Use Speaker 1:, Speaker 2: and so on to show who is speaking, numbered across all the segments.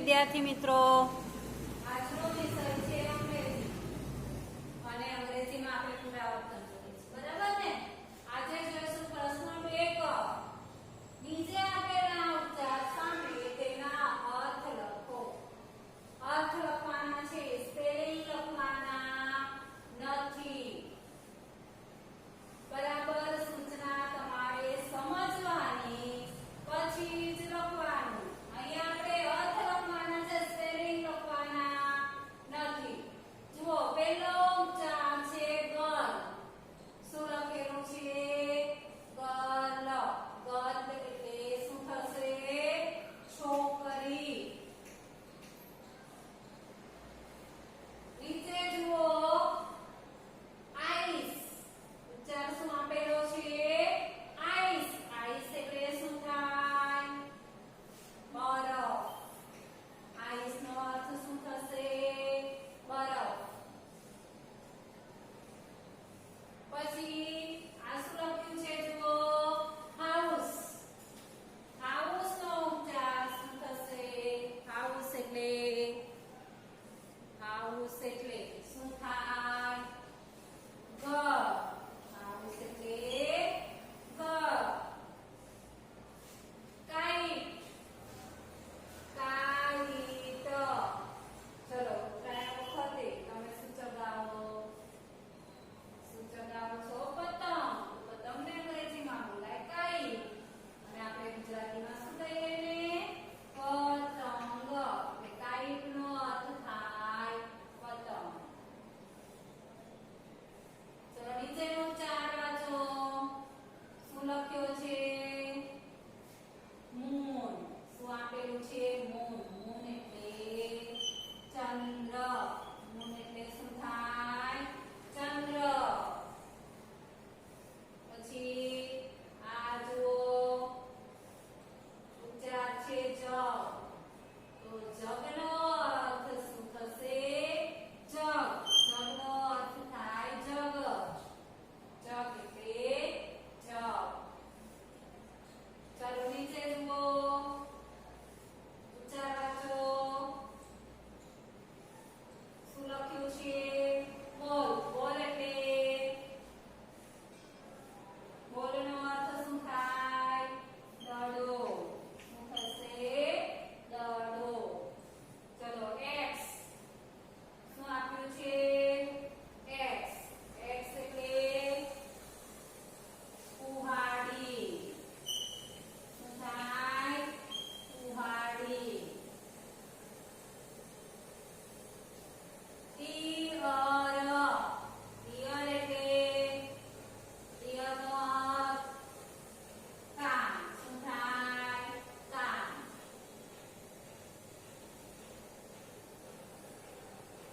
Speaker 1: વિદ્યાર્થી મિત્રો.
Speaker 2: આજનો વિષય છે અંગ્રેજી. અને અંગ્રેજીમાં આપણે પુરાવર્તન futuro.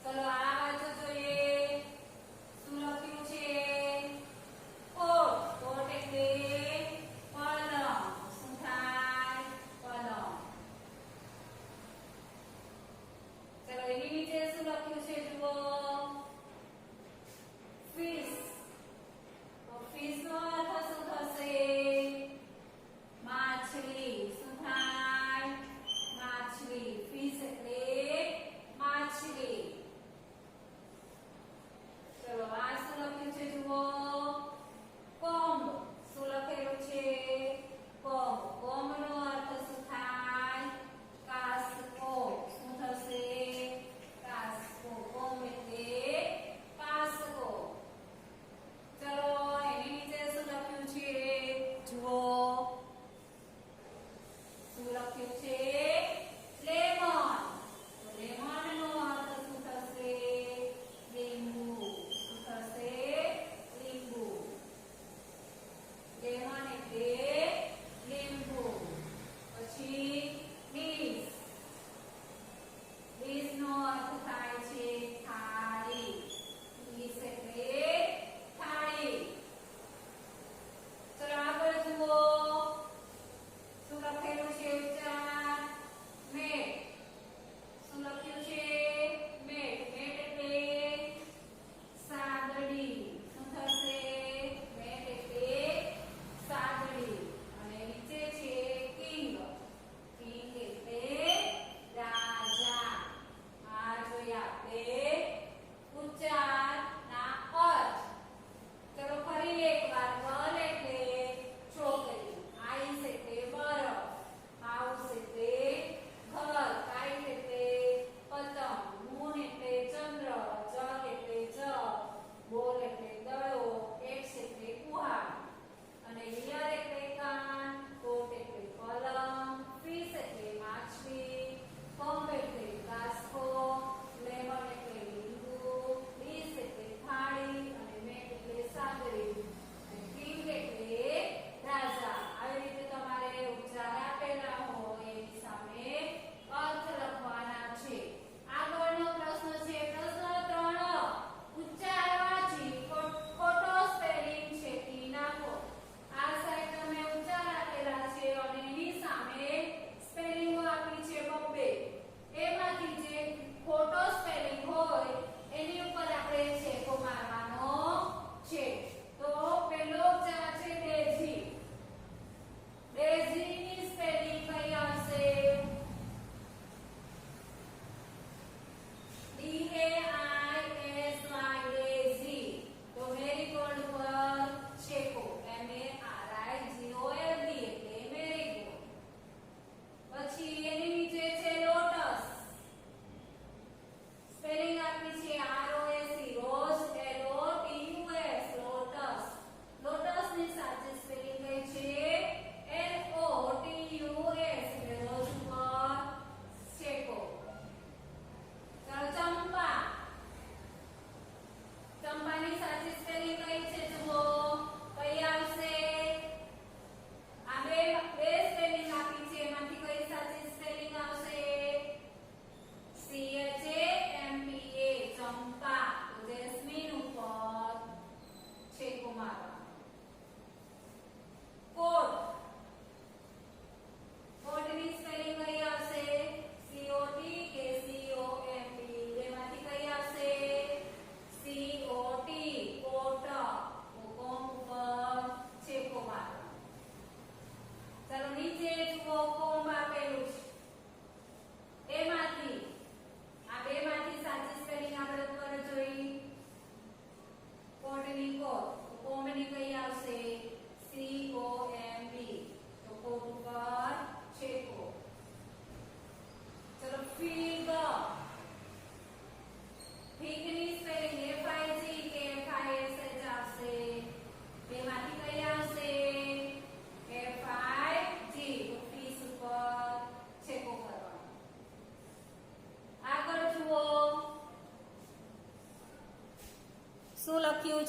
Speaker 2: તો આ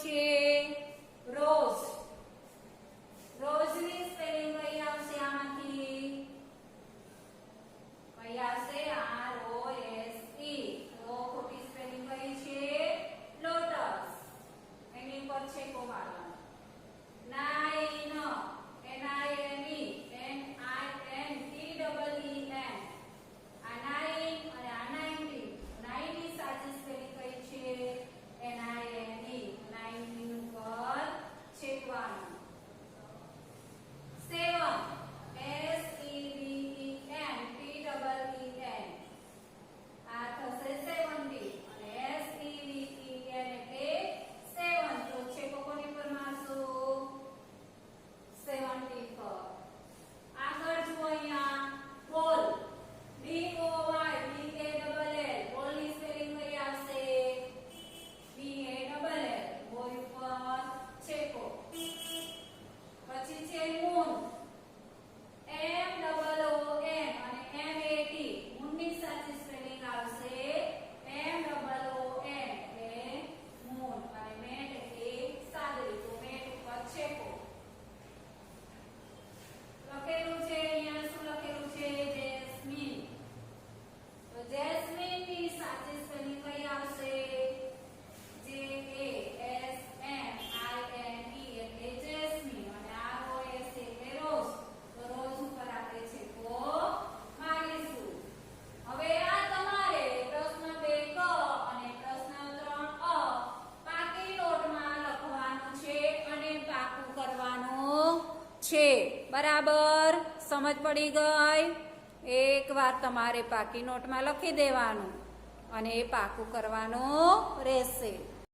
Speaker 2: হয়েছে બરાબર, સમજ પડી ગઈ? એક વાર તમારે પાકી નોટમાં લખી દેવાનું અને એ પાકું કરવાનું રહેશે.